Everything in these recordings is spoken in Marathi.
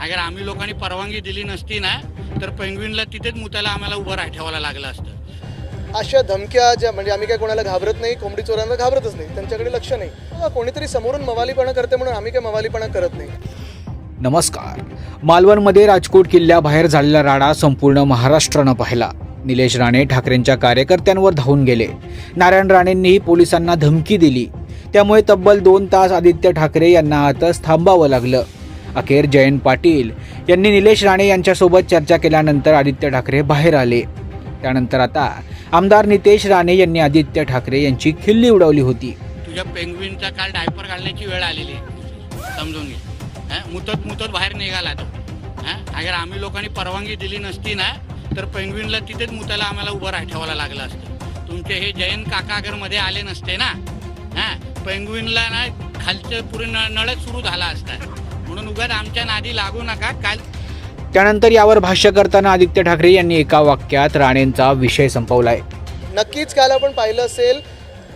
अगर आम्ही लोकांनी परवानगी दिली नसती ना तर पेंग्विनला तिथेच मुताला आम्हाला उभं राह ठेवायला लागलं असतं. अशा धमक्या ज्या म्हणजे आम्ही काय कोणाला घाबरत नाही कोंबडी चोरांना घाबरतच नाही त्यांच्याकडे लक्ष नाही. कोणीतरी समोरून मवालीपणा करते म्हणून आम्ही काय मवालीपणा करत नाही. नमस्कार. मालवणमध्ये राजकोट किल्ल्याबाहेर झालेला राडा संपूर्ण महाराष्ट्रानं पाहिला. निलेश राणे ठाकरेंच्या कार्यकर्त्यांवर धावून गेले. नारायण राणेंनीही पोलिसांना धमकी दिली. त्यामुळे तब्बल दोन तास आदित्य ठाकरे यांना आतच थांबावं लागलं. अखेर जयंत पाटील यांनी निलेश राणे यांच्यासोबत चर्चा केल्यानंतर आदित्य ठाकरे बाहेर आले. त्यानंतर आता आमदार नितेश राणे यांनी आदित्य ठाकरे यांची खिल्ली उडवली होती. तुझ्या पेंग्विनचा काल डायपर घालण्याची वेळ आलेली आहे. समजून घे. मुतत मुतत बाहेर निघाला तो. अगर आम्ही लोकांनी परवानगी दिली नसती ना तर पेंग्विनला तिथेच मुताला आम्हाला उभं राह ठेवायला लागलं असतं. तुमचे हे जयंत काका अगरमध्ये आले नसते ना हां? पेंग्विनला ना खालचं पुरे नळच सुरू झाला असता. म्हणून उगाच आमच्या नादी लागू नका. काल त्यानंतर यावर भाष्य करताना आदित्य ठाकरे यांनी एका वाक्यात राणेंचा विषय संपवलाय. नक्कीच काल आपण पाहिलं असेल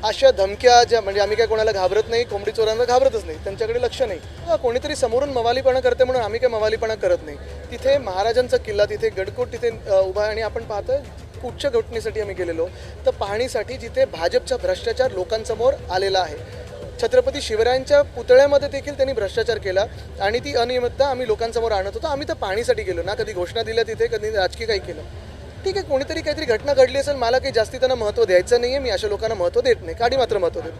अशा धमक्या ज्या म्हणजे आम्ही काय कोणाला घाबरत नाही कोंबडी चोरांना घाबरतच नाही त्यांच्याकडे लक्ष नाही. हा, कोणीतरी समोरून मवालीपणा करते म्हणून आम्ही काय मवालीपणा करत नाही. तिथे महाराजांचा किल्ला तिथे गडकोट तिथे अ, उभा आहे आणि आपण पाहतोय कुठच्या घटनेसाठी आम्ही गेलेलो? तर पाहणीसाठी जिथे भाजपचा भ्रष्टाचार लोकांसमोर आलेला आहे. छत्रपती शिवरायांच्या पुतळ्यामध्ये देखील त्यांनी भ्रष्टाचार केला आणि ती अनियमितता आम्ही लोकांसमोर आणत होतो. आम्ही तर पाणीसाठी गेलो ना कधी घोषणा दिल्या तिथे कधी राजकीय काही केलं. ठीक आहे कोणीतरी काहीतरी घटना घडली असेल मला काही जास्ती त्यांना महत्त्व द्यायचं नाही आहे मी अशा लोकांना महत्त्व देत नाही काडी मात्र महत्त्व देतो